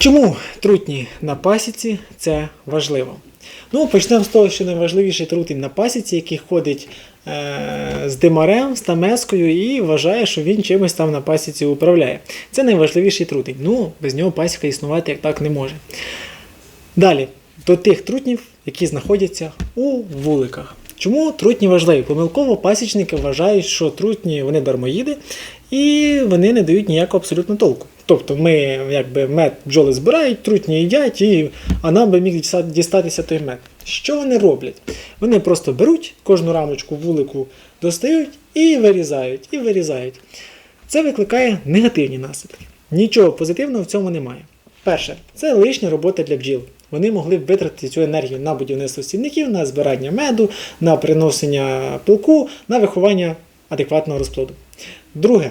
Чому трутні на пасіці це важливо? Ну, почнемо з того, що найважливіший трутень на пасіці, який ходить е- з димарем, з тамескою і вважає, що він чимось там на пасіці управляє. Це найважливіший трутень. Ну, без нього пасіка існувати як так не може. Далі, до тих трутнів, які знаходяться у вуликах. Чому трутні важливі? Помилково пасічники вважають, що трутні вони дармоїди і вони не дають ніякого абсолютно толку. Тобто ми якби мед бджоли збирають, трутні їдять, і, а нам би міг дістатися той мед. Що вони роблять? Вони просто беруть кожну рамочку вулику, достають і вирізають, і вирізають. Це викликає негативні наслідки. Нічого позитивного в цьому немає. Перше, це лишня робота для бджіл. Вони могли б витратити цю енергію на будівництво стільників, на збирання меду, на приносення пилку, на виховання адекватного розплоду. Друге,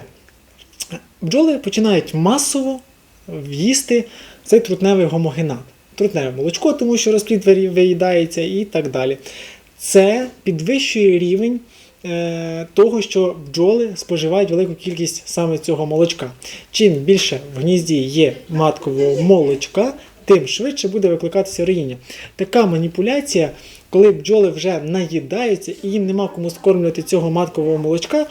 бджоли починають масово в'їсти цей трутневий гомогенат. Трутневе молочко, тому що розплід виїдається і так далі. Це підвищує рівень е, того, що бджоли споживають велику кількість саме цього молочка. Чим більше в гнізді є маткового молочка, тим швидше буде викликатися роїння. Така маніпуляція, коли бджоли вже наїдаються і їм нема кому скормлювати цього маткового молочка,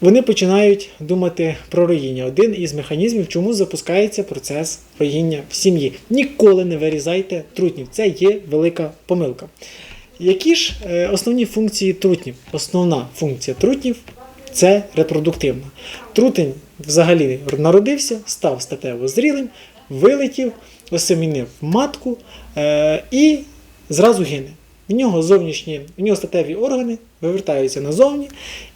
вони починають думати про роїння. Один із механізмів, чому запускається процес роїння в сім'ї. Ніколи не вирізайте трутнів. Це є велика помилка. Які ж е, основні функції трутнів? Основна функція трутнів це репродуктивна. Трутень взагалі народився, став статево зрілим, вилетів, осемінив матку е, і зразу гине. В нього зовнішні, в нього статеві органи вивертаються назовні,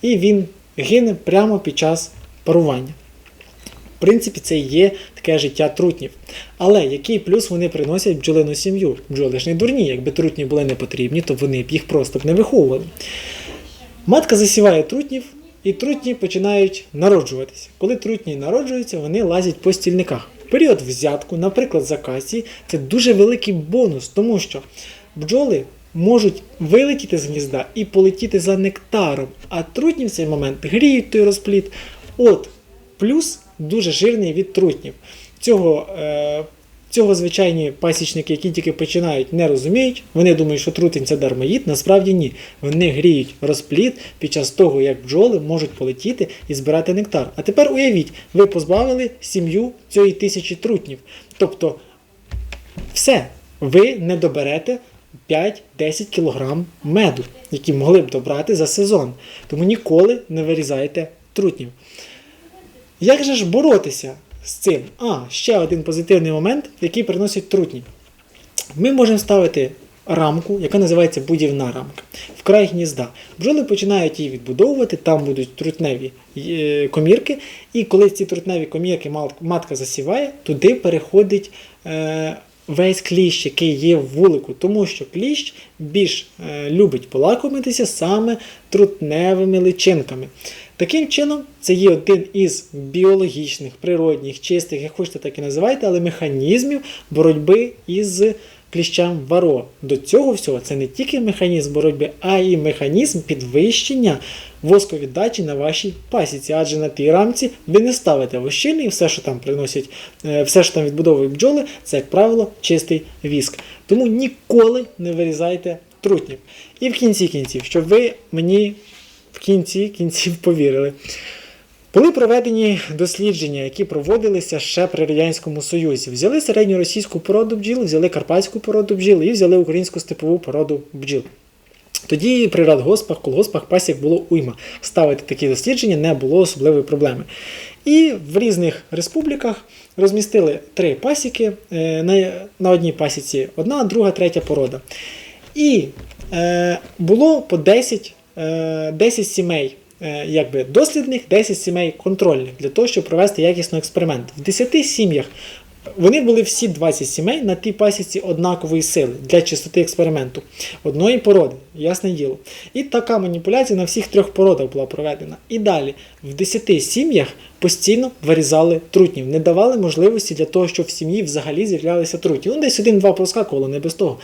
і він гине прямо під час парування. В принципі, це і є таке життя трутнів. Але який плюс вони приносять бджолину сім'ю? Бджоли ж не дурні, якби трутні були не потрібні, то вони б їх просто б не виховували. Матка засіває трутнів, і трутні починають народжуватися. Коли трутні народжуються, вони лазять по стільниках. Період взятку, наприклад, з акації, це дуже великий бонус, тому що бджоли можуть вилетіти з гнізда і полетіти за нектаром, а трутні в цей момент гріють той розплід. От плюс дуже жирний від трутнів. Цього, е, цього звичайні пасічники, які тільки починають, не розуміють. Вони думають, що трутень це дармоїд. Насправді ні. Вони гріють розплід під час того, як бджоли можуть полетіти і збирати нектар. А тепер уявіть, ви позбавили сім'ю цієї тисячі трутнів. Тобто, все, ви не доберете 5-10 кг меду, які могли б добрати за сезон. Тому ніколи не вирізайте трутнів. Як же ж боротися з цим? А, ще один позитивний момент, який приносять трутні. Ми можемо ставити рамку, яка називається будівна рамка, в край гнізда. Бджоли починають її відбудовувати, там будуть трутневі е, комірки, і коли ці трутневі комірки матка засіває, туди переходить. Весь кліщ, який є в вулику, тому що кліщ більш е, любить полакомитися саме трутневими личинками. Таким чином, це є один із біологічних, природних, чистих, як хочете, так і називайте, але механізмів боротьби із кліщам варо. До цього всього це не тільки механізм боротьби, а й механізм підвищення восковіддачі на вашій пасіці. Адже на тій рамці ви не ставите вощини і все, що там приносять, е, все, що там відбудовують бджоли, це, як правило, чистий віск. Тому ніколи не вирізайте трутнів. І в кінці кінців, щоб ви мені в кінці кінців повірили. Були проведені дослідження, які проводилися ще при Радянському Союзі. Взяли середньоросійську породу бджіл, взяли карпатську породу бджіл і взяли українську степову породу бджіл. Тоді при радгоспах, колгоспах пасік було уйма. Ставити такі дослідження не було особливої проблеми. І в різних республіках розмістили три пасіки. е, На, одній пасіці одна, друга, третя порода. І е, було по 10, е, 10 сімей е, якби дослідних, 10 сімей контрольних для того, щоб провести якісний експеримент. В 10 сім'ях вони були всі 20 сімей на тій пасіці однакової сили для чистоти експерименту. Одної породи, ясне діло. І така маніпуляція на всіх трьох породах була проведена. І далі в 10 сім'ях постійно вирізали трутнів, не давали можливості для того, щоб в сім'ї взагалі з'являлися трутні. Ну, десь один-два проскакувало, не без того.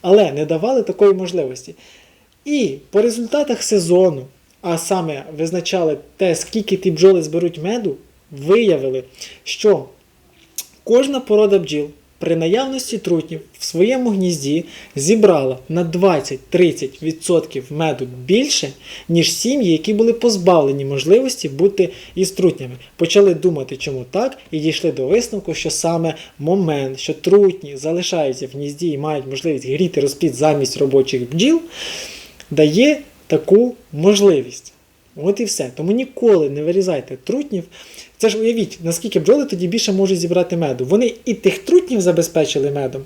Але не давали такої можливості. І по результатах сезону, а саме визначали те, скільки ті бджоли зберуть меду, виявили, що кожна порода бджіл при наявності трутнів в своєму гнізді зібрала на 20-30% меду більше, ніж сім'ї, які були позбавлені можливості бути із трутнями. Почали думати, чому так, і дійшли до висновку, що саме момент, що трутні залишаються в гнізді і мають можливість гріти розплід замість робочих бджіл, дає таку можливість. От і все. Тому ніколи не вирізайте трутнів. Це ж уявіть, наскільки бджоли тоді більше можуть зібрати меду. Вони і тих трутнів забезпечили медом,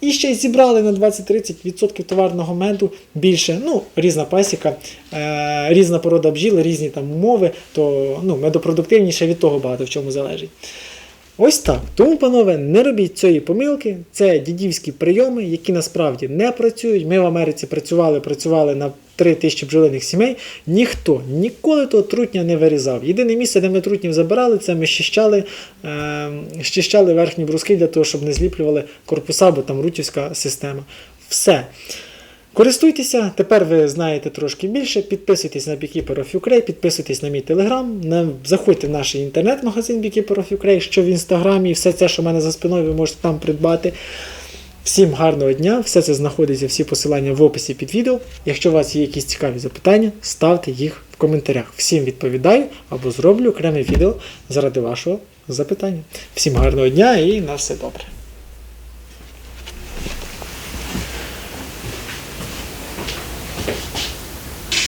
і ще й зібрали на 20-30% товарного меду більше. Ну, різна пасіка, е, різна порода бджіл, різні там умови, то ну, медопродуктивніше від того багато в чому залежить. Ось так. Тому, панове, не робіть цієї помилки. Це дідівські прийоми, які насправді не працюють. Ми в Америці працювали, працювали на 3 тисячі бджолиних сімей. Ніхто ніколи того трутня не вирізав. Єдине місце, де ми трутнів забирали, це ми щищали, е, щищали верхні бруски для того, щоб не зліплювали корпуса, бо там рутівська система. Все. Користуйтеся, тепер ви знаєте трошки більше. Підписуйтесь на Beekeeper of Ukraine, підписуйтесь на мій телеграм, заходьте в наш інтернет-магазин Beekeeper of Ukraine, що в інстаграмі, і все це, що в мене за спиною, ви можете там придбати. Всім гарного дня! Все це знаходиться, всі посилання в описі під відео. Якщо у вас є якісь цікаві запитання, ставте їх в коментарях. Всім відповідаю або зроблю окреме відео заради вашого запитання. Всім гарного дня і на все добре!